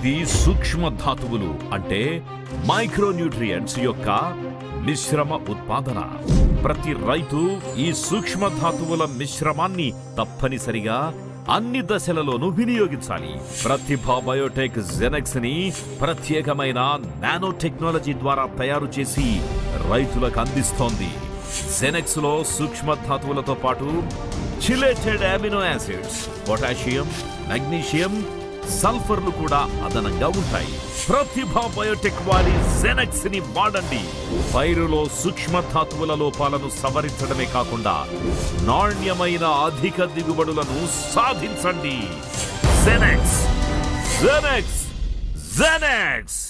ఇది సూక్ష్మ ధాతువులు అంటే మైక్రోన్యూట్రియంట్స్ యొక్క మిశ్రమ ఉత్పాదన. ప్రతి రైతు ఈ సూక్ష్మ ధాతువుల మిశ్రమాన్ని తప్పనిసరిగా అన్ని దశలలోనూ వినియోగించాలి. ప్రతిభా బయోటెక్ జెనెక్స్ని ప్రత్యేకమైన నానో టెక్నాలజీ ద్వారా తయారు చేసి రైతులకు అందిస్తోంది. జెనెక్స్లో సూక్ష్మ ధాతువులతో పాటు chelated amino acids potassium magnesium సల్ఫర్లు కూడా అదనంగా ఉంటాయి. ప్రతిభ బయోటెక్ వారి జెనెక్స్ని వాడండి. పైరులో సూక్ష్మ ధాతువుల లోపాలను సవరించడమే కాకుండా నాణ్యమైన అధిక దిగుబడులను సాధించండి. జెనెక్స్ జెనెక్స్ జెనెక్స్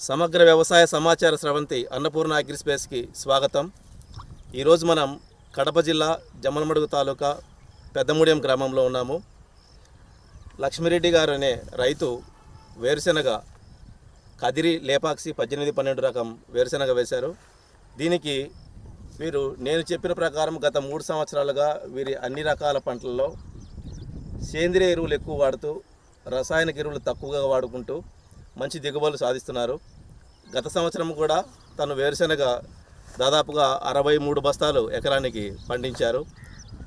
సమగ్ర వ్యవసాయ సమాచార స్రవంతి అన్నపూర్ణ అగ్రిస్పేస్కి స్వాగతం. ఈరోజు మనం కడప జిల్లా జమ్మలమడుగు తాలూకా పెద్దమూడెం గ్రామంలో ఉన్నాము. లక్ష్మిరెడ్డి గారు అనే రైతు వేరుశెనగ కదిరి లేపాక్సి పద్దెనిమిది పన్నెండు రకం వేరుశెనగ వేశారు. దీనికి వీరు నేను చెప్పిన ప్రకారం గత మూడు సంవత్సరాలుగా వీరి అన్ని రకాల పంటలలో సేంద్రియ ఎరువులు ఎక్కువ వాడుతూ రసాయనిక ఎరువులు తక్కువగా వాడుకుంటూ మంచి దిగుబడులు సాధిస్తున్నారు. గత సంవత్సరం కూడా తను వేరుశెనగ దాదాపుగా అరవై మూడు బస్తాలు ఎకరానికి పండించారు.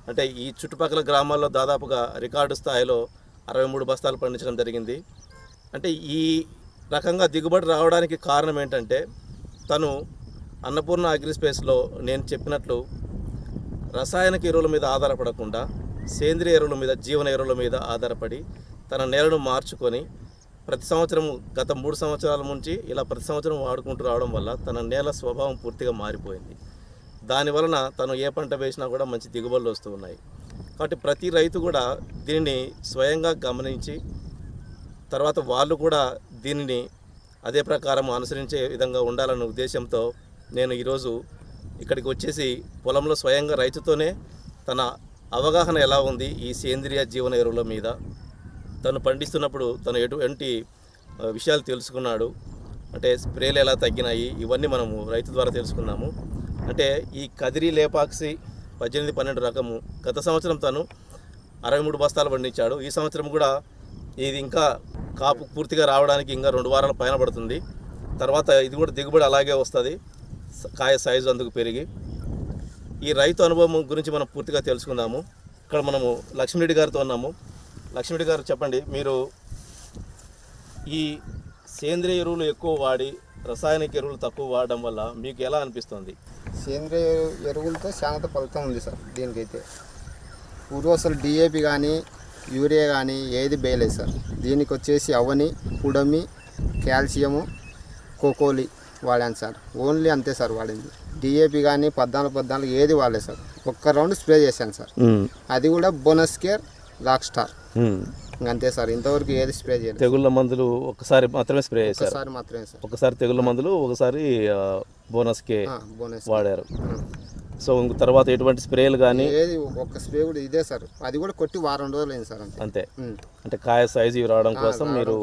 అంటే ఈ చుట్టుపక్కల గ్రామాల్లో దాదాపుగా రికార్డు స్థాయిలో అరవై మూడు బస్తాలు పండించడం జరిగింది. అంటే ఈ రకంగా దిగుబడి రావడానికి కారణం ఏంటంటే తను అన్నపూర్ణ అగ్రిస్పేస్లో నేను చెప్పినట్లు రసాయనిక ఎరువుల మీద ఆధారపడకుండా సేంద్రియ ఎరువుల మీద జీవన ఎరువుల మీద ఆధారపడి తన నేలను మార్చుకొని ప్రతి సంవత్సరం గత మూడు సంవత్సరాల నుంచి ఇలా ప్రతి సంవత్సరం వాడుకుంటూ రావడం వల్ల తన నేల స్వభావం పూర్తిగా మారిపోయింది. దాని వలన తను ఏ పంట వేసినా కూడా మంచి దిగుబడులు వస్తూ ఉన్నాయి. కాబట్టి ప్రతి రైతు కూడా దీనిని స్వయంగా గమనించి తర్వాత వాళ్ళు కూడా దీనిని అదే ప్రకారం అనుసరించే విధంగా ఉండాలనే ఉద్దేశంతో నేను ఈరోజు ఇక్కడికి వచ్చేసి పొలంలో స్వయంగా రైతుతోనే తన అవగాహన ఎలా ఉంది ఈ సేంద్రియ జీవన ఎరువుల మీద. తను పండిస్తున్నప్పుడు తను ఎటువంటి విషయాలు తెలుసుకున్నాడు. అంటే స్ప్రేలు ఎలా తగ్గినాయి ఇవన్నీ మనము రైతు ద్వారా తెలుసుకున్నాము. అంటే ఈ కదిరి లేపాక్సి పద్దెనిమిది పన్నెండు రకము. గత సంవత్సరం తను అరవై మూడు బస్తాలు పండించాడు. ఈ సంవత్సరం కూడా ఇది ఇంకా కాపు పూర్తిగా రావడానికి ఇంకా రెండు వారాల పైన పడుతుంది. తర్వాత ఇది కూడా దిగుబడి అలాగే వస్తుంది. స- కాయ సైజు అందుకు పెరిగి. ఈ రైతు అనుభవం గురించి మనం పూర్తిగా తెలుసుకుందాము. ఇక్కడ మనము లక్ష్మీరెడ్డి గారితో ఉన్నాము. లక్ష్మీరెడ్డి గారు చెప్పండి మీరు ఈ సేంద్రియ ఎరువులు ఎక్కువ వాడి రసాయనిక ఎరువులు తక్కువ వాడడం వల్ల మీకు ఎలా అనిపిస్తుంది? సేంద్రియ ఎరువులతో చాలా ఫలితం ఉంది సార్ దీనికైతే. పూర్వం అసలు డిఏపి కానీ యూరియా కానీ ఏది వేయలేదు సార్. దీనికి వచ్చేసి అవని పుడమి కాల్షియము కోకోలి వాడాను సార్. ఓన్లీ అంతే సార్ వాడింది. డిఏపి కానీ పద్నాలుగు పద్నాలుగు ఏది వాడలేదు సార్. ఒక్క రౌండ్ స్ప్రే చేశాను సార్. అది కూడా బోనస్ కేర్ రాక్ స్టార్. ఇంకంతే సార్. ఇంతవరకు ఏది స్ప్రే చేయలేదు. తెగుళ్ళ మందులు ఒకసారి మాత్రమే స్ప్రే చేశారు. ఒకసారి మాత్రమే సార్. ఒకసారి తెగుళ్ళ మందులు ఒకసారి బోనస్కే బోనస్ వాడారు. సో ఇంక తర్వాత ఎటువంటి స్ప్రేలు కానీ ఏది ఒక్క స్ప్రే కూడా ఇదే సార్. అది కూడా కొట్టి వారం రోజులు అయింది సార్ అంతే. అంతే. అంటే కాయ సైజు రావడం కోసం మీరు